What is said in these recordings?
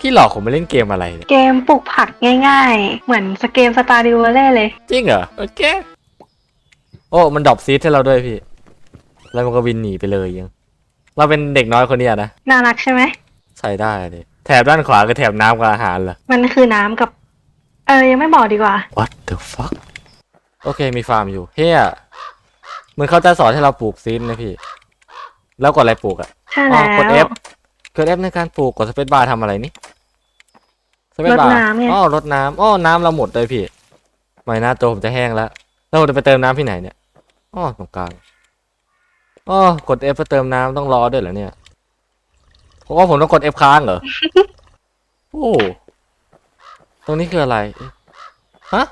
พี่หลอกผมไปเล่นเกมอะไรเนี่ยเกมปลูกผักง่าย ๆ เหมือนสเกมสตาร์ดิวเล่เลย จริงเหรอ โอเค โอ้ มันดรอปซีดให้เราด้วยพี่ แล้วมันก็วินหนีไปเลยยัง เราเป็นเด็กน้อยคนเนี้ยนะ น่ารักใช่ไหมใส่ได้เลยแถบด้านขวาคือแถบน้ำกับอาหารเหรอ มันคือน้ำกับ เออ ยังไม่บอกดีกว่า What the fuck โอเคมีฟาร์มอยู่เฮียเหมือนเขาจะสอนให้เราปลูกซีดนะพี่ แล้วกดอะไรปลูกอะ ใช่อ๋อแล้วกด F กด F ในการปลูกกดสเปซบาร์ทำอะไรนี่ สเปซบาร์รดน้ำไง อ๋อรดน้ำอ๋อน้ำเราหมดเลยพี่ไม่น่าตัวผมจะแห้งแล้วแล้วเราจะไปเติมน้ำที่ไหนเนี่ยอ๋อตรงกลางอ๋อกด F เพื่อเติมน้ำต้องรอด้วยเหรอเนี่ยเพราะว่าผมต้องกด F ค้างเหรอ โอ้ตรงนี้คืออะไรเอ๊ะฮะ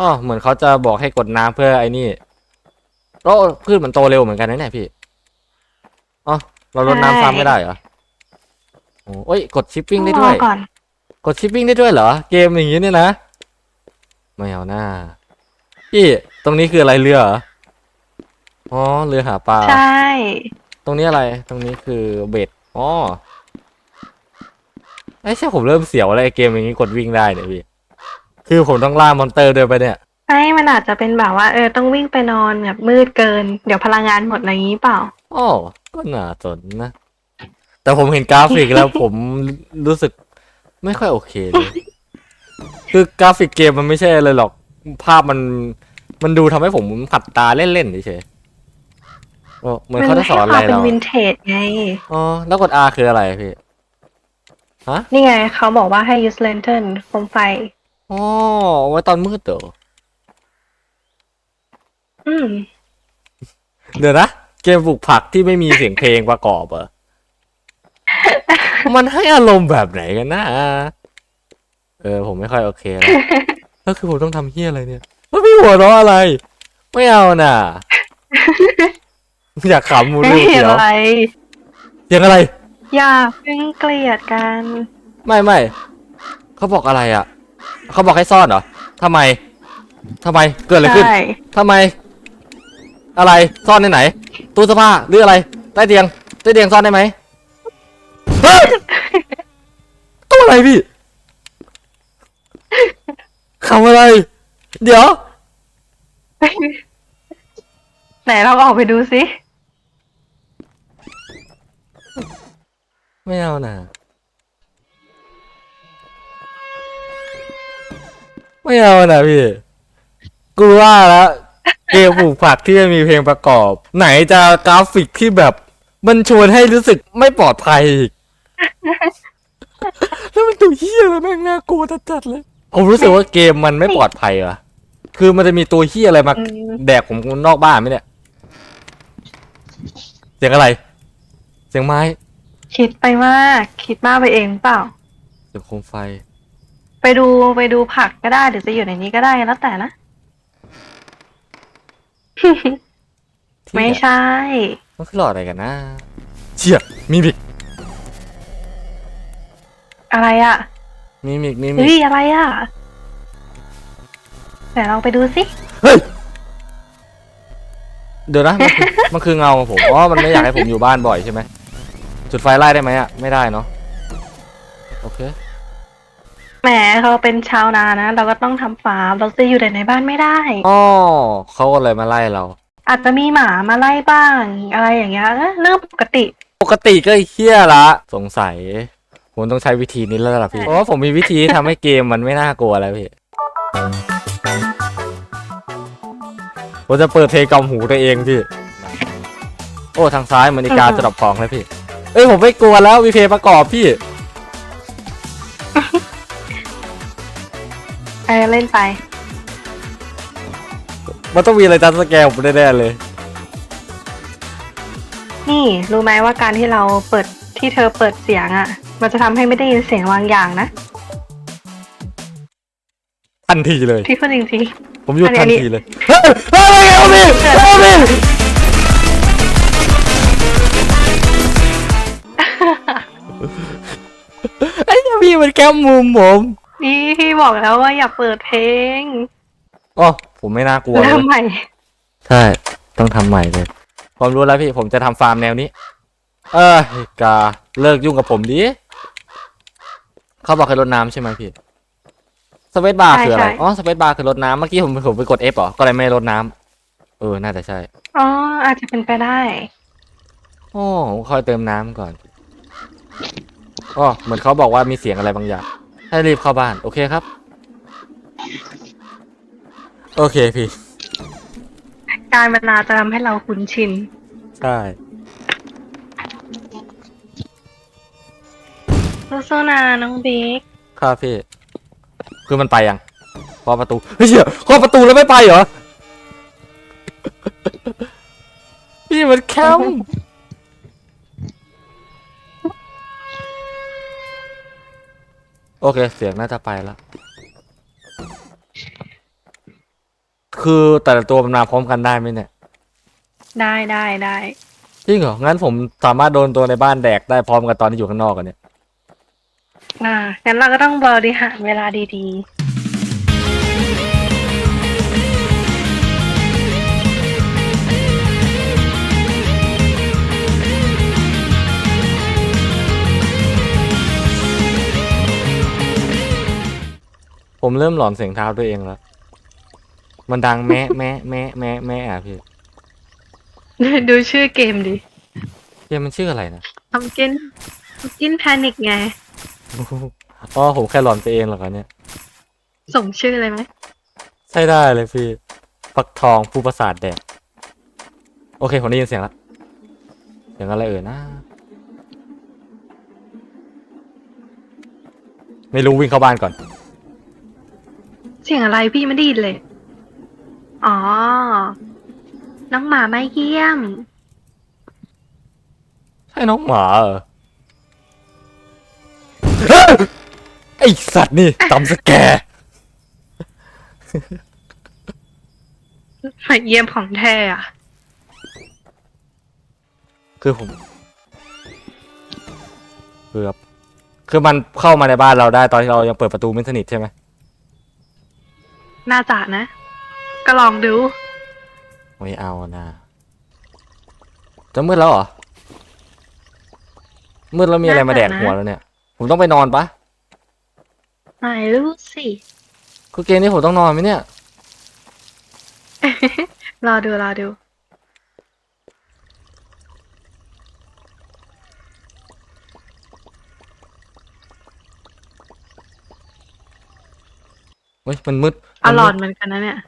อ๋อเหมือนเขาจะบอกให้กดน้ำเพื่อไอ้นี่แล้วพืชมันโตเร็วเหมือนกันนะเนี่ยพี่อ๋อเราลดน้ำซ้ำไม่ได้เหรอ โอ้เอ้ยกดชิปปิ้งได้ด้วยรอก่อนกดชิปปิ้งได้ด้วยเหรอ เกมอย่างนี้เนี่ยนะ ไม่เอาหน้าพี่ตรงนี้คืออะไรเรือเหรออ๋อเรือหาปลา ใช่ ตรงนี้อะไร ตรงนี้คือเบ็ด อ๋อไอ้ใช่ผมเริ่มเสียวแล้วไอ้เกมอย่างนี้กดวิ่งได้เนี่ยพี่ คือผมต้องล่ามอนเตอร์ด้วยไปะเนี่ยไอ้มันอาจจะเป็นแบบว่าเออต้องวิ่งไปนอนแบบมืดเกิน เดี๋ยวพลังงานหมดอะไรอย่างนี้เปล่า อ๋อ ก็น่าสนนะ แต่ผมเห็นกราฟิกแล้วผมรู้สึกไม่ค่อยโอเคเลย คือกราฟิกเกมมันไม่ใช่เลยหรอก ภาพมันมันดูทำให้ผมผัดตาเล่นๆเฉยๆโอ้เหมือนเขาจะสอนอะไรให้ควมเป็นเราวินเทจไง อ๋อแล้วกด R คืออะไรพี่ฮะนี่ไงเขาบอกว่าให้ use lantern โคมไฟ อ๋อเอาไว้ตอนมืดเด้ออืม เดี๋ยวนะ เกมปลูกผักที่ไม่มีเสียงเพลงประกอบเหรอ มันให้อารมณ์แบบไหนกันนะเออผมไม่ค่อยโอเคแล้วแล้วคือผมต้องทำเฮี้ยอะไรเนี่ยว่าพี่หัวเราะอะไร ไม่เอาน่ะ อยากขำมูไม่รูเห็นเดียวอะไรเสียงอะไร อย่าเพิ่งเกลียดกัน ไม่ไม่เขาบอกอะไรอะเขาบอกให้ซ่อนเหรอทำไมทำไมเกิดอะไรขึ้นใช่ทำไม อะไรซ่อนในไหน ตู้เสื้อผ้าหรืออะไร ใต้เตียง ใต้เตียงซ่อนได้ไหม เฮ้ยตู้อะไรพี่คำอะไร เดี๋ยว ไหนเราออกไปดูสิไม่เอานะไม่เอานะพี่ กูว่าแล้วเกมปลูกผักที่จะมีเพลงประกอบ ไหนจะกราฟิกที่แบบ มันชวนให้รู้สึกไม่ปลอดภัยอีก แล้วมันตัวเฮี้ยแล้วแม่งน่ากลัวจัดๆเลยผมรู้สึกว่าเกมมันไม่ปลอดภัยว่ะ คือมันจะมีตัวเฮี้ยอะไรมาอืม แดกผมนอกบ้านไหมเนี่ย เสียงอะไร เสียงไม้คิดไปมาก คิดมากไปเองเปล่า เสียงโคมไฟ ไปดูไปดูผักก็ได้หรือจะอยู่ในนี้ก็ได้แล้วแต่นะ ที่ไม่แบบใช่ มันคือหลอดอะไรกันนะ เชี่ยมีมิก อะไรอะมีมิกมีมิเฮ้กยอะไรอะไหนลองไปดูสิเฮ้ยเดี๋ยวนะมันคือมันคือเงาผมอ๋อมันไม่อยากให้ผมอยู่บ้านบ่อยใช่ไหมจุดไฟไล่ได้ไหมอะไม่ได้เนาะโอเคแหมเขาเป็นชาวนานะ เราก็ต้องทำฟาร์มเราจะอยู่แต่ในบ้านไม่ได้ อ๋อเขาก็เลยมาไล่เรา อาจจะมีหมามาไล่บ้าง อะไรอย่างเงี้ยเอ้อเรื่องปกติ ปกติก็เฮี้ยละ สงสัย ผมต้องใช้วิธีนี้แล้วล่ะพี่ เพราะว่าผมมีวิธีที่ทำให้เกมมันไม่น่ากลัวแล้วพี่ ผมจะเปิดเพลงกล่อมหูตัวเองพี่ โอ้ทางซ้ายเหมือนอีกาจะดับของเลยพี่ เอ้ยผมไม่กลัวแล้วมีเพลงประกอบพี่ เออเล่นไป มันต้องมีอะไรจัดสแกนผมแน่ๆเลย นี่ รู้ไหมว่าการที่เราเปิดที่เธอเปิดเสียงอะ่ะ มันจะทำให้ไม่ได้ยินเสียงบางอย่างนะทันทีเลย พี่พูดจริง ผมหยุดอัทันนนี้ ทีเลยเฮ้ยเฮ้ยเอาพี่เอาพี่ไอ้เหี้ยพี่มันแก้มมุมผมๆนี่พี่บอกแล้วว่าอย่าเปิดเพลงอ๋อผมไม่น่ากลัวเลเริ่ยมใหม่ ใช่ต้องทำใหม่เลยผมรู้แล้วพี่ผมจะทำฟาร์มแนวนี้ เออกาเลิกยุ่งกับผมดิ เขาบอกให้รดน้ำใช่ไหมพี่สเปซบาร์คืออะไรอ๋อ สเปซบาร์คือรดน้ำเมื่อกี้ผมผมไปกด F เหรอ ก็เลยไม่รดน้ำเออ น่าจะใช่อ๋ออาจจะเป็นไปได้ โอ้ผมคอยเติมน้ำก่อนอ๋อเหมือนเขาบอกว่ามีเสียงอะไรบางอย่าง ให้รีบเข้าบ้าน โอเคครับ โอเคพี่ การเวลาจะทำให้เราคุ้นชิน ใช่ สู้ๆนะน้องบิ๊กครับพี่ คือมันไปยังเคาะประตูเฮ้ยเชี่ยเคาะประตูแล้วไม่ไปเหรอ พี่มันแคมป์โอเค เสียงน่าจะไปแล้ว คือแต่ละตัวมันมาพร้อมกันได้ไหมเนี่ย ได้ได้ได้ จริงเหรอ งั้นผมสามารถโดนตัวในบ้านแดกได้พร้อมกันตอนที่อยู่ข้างนอกกันเนี่ย อ่างั้นเราก็ต้องบริหารเวลาดีผมเริ่มหลอนเสียงเท้าตัวเองแล้ว มันดังแมะแมะแมะแมะแมะอะพี่ๆ ดูชื่อเกมดิ เกมมันชื่ออะไรนะทำกินกินแพนิกไง อ๋อผมแค่หลอนไปเองเหรอครับเนี่ยส่งชื่อเลยไหมใช่ได้เลยพี่ฟักทองผู้ประสาทแดกโอเคผมได้ยินเสียงแล้วเสียงอะไรเอ่ยนะ ไม่รู้วิ่งเข้าบ้านก่อน เสียงอะไรพี่ไม่ได้ยินเลย อ๋อ น้องหมาไม่เยี่ยม ใช่น้องหมาเหรอ ไอสัตว์นี่ตำสแกร์มาเยี่ยมของแท้อะคือผมเกือบคือมันเข้ามาในบ้านเราได้ตอนที่เรายังเปิดประตูไม่สนิทใช่ไหมน่าจะนะ ก็ลองดู ไม่เอานะจะมืดแล้วเหรอมืดแล้วมีอะไรมาแดกหัวแล้วเนี่ย ผมต้องไปนอนปะ ไม่รู้สิ คือเกมนี้ผมต้องนอนไหมเนี่ย รอดูรอดู เฮ้ยมันมืดอมันร่มือยดเหมือนกันนะเนี่ย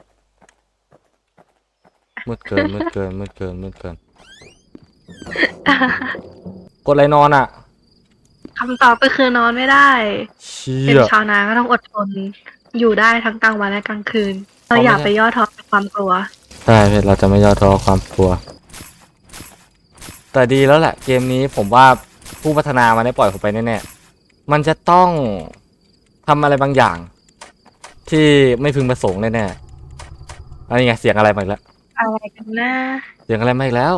มืดเกินมืดเกินมืดเกินมืดเกิน กดอะไรนอนอะคำตอบก็คือนอนไม่ได้ เชี่เป็นย ชาวนาก็ต้องอดทน อยู่ได้ทั้งกลางวันและกลางคืน เราอย่าไปย่อท้อกับความกลัว ใช่เพชรเราจะไม่ย่อท้อความกลัว แต่ดีแล้วแหละ เกมนี้ผมว่าผู้พัฒนามันได้ปล่อยผมไปแน่ๆ มันจะต้องทำอะไรบางอย่าง ที่ไม่พึงประสงค์แน่ๆอันนี้ไงเสียงอะไรมาอีกแล้ว อะไรกันนะ เสียงอะไรมาอีกแล้ว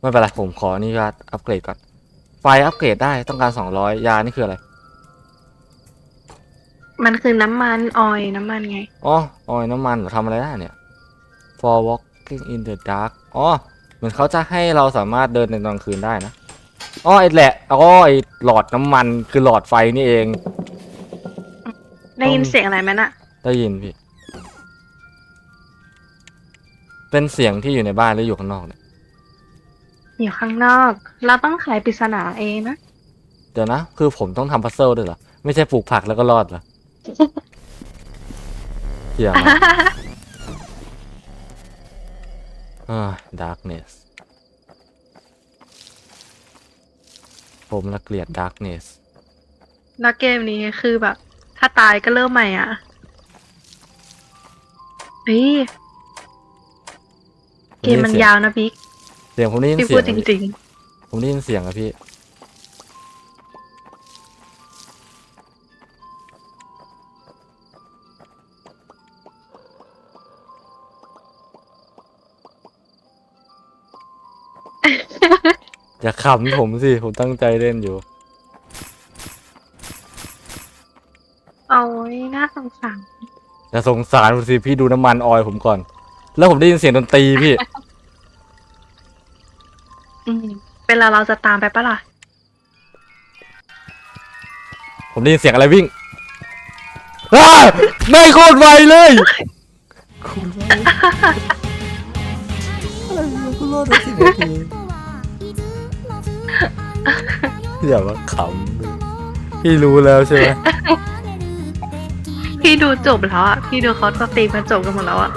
ไม่เป็นไรผมขออนุญาตอัปเกรดก่อน ไฟอัปเกรดได้ต้องการสองร้อยยานี่คืออะไร มันคือน้ำมันออยล์น้ำมันไง อ๋อออยน้ำมันเหรอทำอะไรได้เนี่ย for walking in the dark อ๋อเหมือนเขาจะให้เราสามารถเดินในตอนกลางคืนได้นะ อ๋อไอ้แหละ อ๋อไอ้หลอดน้ำมันคือหลอดไฟนี่เอง ได้ยินอืมเสียงอะไรไหมน่ะ ได้ยินพี่ เป็นเสียงที่อยู่ในบ้านหรืออยู่ข้างนอกเนี่ย อยู่ข้างนอก เราต้องไขปริศนาเองนะ เดี๋ยวนะ คือผมต้องทำพัซเซิลด้วยเหรอ ไม่ใช่ปลูกผักแล้วก็รอดเหรอเหี้ยมากอ่า darkness ผมละเกลียด darkness แล้วเกมนี้คือแบบ ถ้าตายก็เริ่มใหม่อะเฮ้ยเกมมันยาวนะบิ๊กเสียงผมได้ยินพี่เสีพูยดงจอะพี่ริงผมได้ยินเสียงอะพี่อย่าขำผมสิผมตั้งใจเล่นอยู่ ๆ เอาไว้น่าสงสารอย่าสงสารผมสิพี่ดูน้ำมันออยล์ผมก่อน แล้วผมได้ยินเสียงดนตรีพี่ เป็นเราเราจะตามไปปะล่ะ ผมได้ยินเสียงอะไรวิ่งอ้าไม่โคตรไวเลยโคตรไวอะไรวะกูรอดได้สิบนาทีอย่ามาขำพี่รู้แล้วใช่ไหมพี่ดูจบแล้วอะ พี่ดูเขาสตรีมกันจบกันหมดแล้วอะ